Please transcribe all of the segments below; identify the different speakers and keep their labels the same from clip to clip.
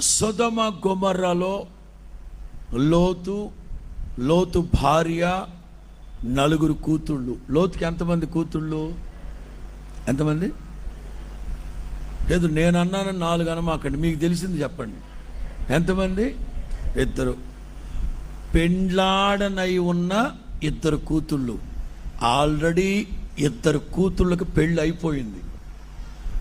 Speaker 1: సొదమ గుమర్రలో లోతు లోతు భార్య నలుగురు కూతుళ్ళు. లోతుకి ఎంతమంది కూతుళ్ళు? ఎంతమంది? లేదు నేను అన్నాను నాలుగు అనమాకండి. మీకు తెలిసింది చెప్పండి. ఎంతమంది? ఇద్దరు. పెండ్లాడనై ఉన్న ఇద్దరు కూతుళ్ళు. ఆల్రెడీ ఇద్దరు కూతుళ్ళకి పెళ్ళి అయిపోయింది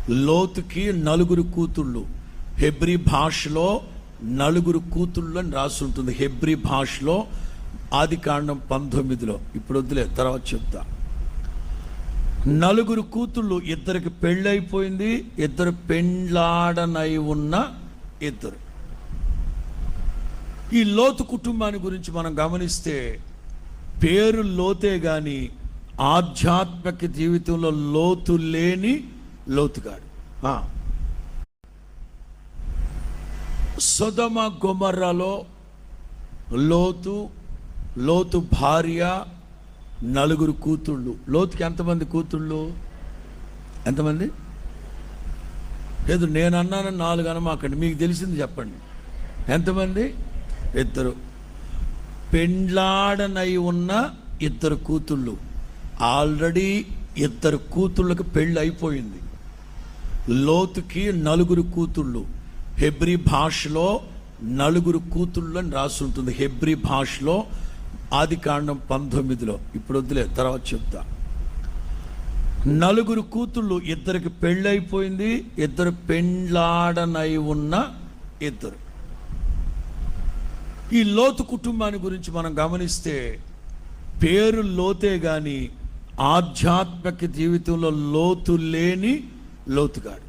Speaker 1: లోతుకి నలుగురు కూతుళ్ళు. హెబ్రి భాషలో నలుగురు కూతుళ్ళు అని రాసి ఉంటుంది. హెబ్రి భాషలో ఆది కాండం పంతొమ్మిదిలో. ఇప్పుడు వద్దులే తర్వాత చెప్తా. నలుగురు కూతుళ్ళు ఇద్దరికి పెళ్ళైపోయింది ఇద్దరు పెండ్లాడనై ఉన్న ఇద్దరు. ఈ లోతు కుటుంబాన్ని గురించి మనం గమనిస్తే పేరు లోతే కానీ ఆధ్యాత్మిక జీవితంలో లోతు లేని లోతుగాడు. సుధమ సొదమ లోతు లోతు భార్య నలుగురు కూతుళ్ళు. లోతుకి ఎంతమంది కూతుళ్ళు? ఎంతమంది? లేదు నేను అన్నాను నాలుగు అనమాకండి. మీకు తెలిసింది చెప్పండి. ఎంతమంది? ఇద్దరు. పెండ్లాడనై ఉన్న ఇద్దరు కూతుళ్ళు. ఆల్రెడీ ఇద్దరు కూతుళ్ళకి పెళ్ళి అయిపోయింది లోతుకి నలుగురు కూతుళ్ళు. హెబ్రి భాషలో నలుగురు కూతుళ్ళు అని రాసి ఉంటుంది హెబ్రి భాషలో ఆది కాండం పంతొమ్మిదిలో. ఇప్పుడు వద్దులే తర్వాత చెప్తా. నలుగురు కూతుళ్ళు ఇద్దరికి పెళ్ళైపోయింది ఇద్దరు పెండ్లాడనై ఉన్న ఇద్దరు. ఈ లోతు కుటుంబాన్ని గురించి మనం గమనిస్తే పేరు లోతే కానీ ఆధ్యాత్మిక జీవితంలో లోతు లేని లోతుగాడు.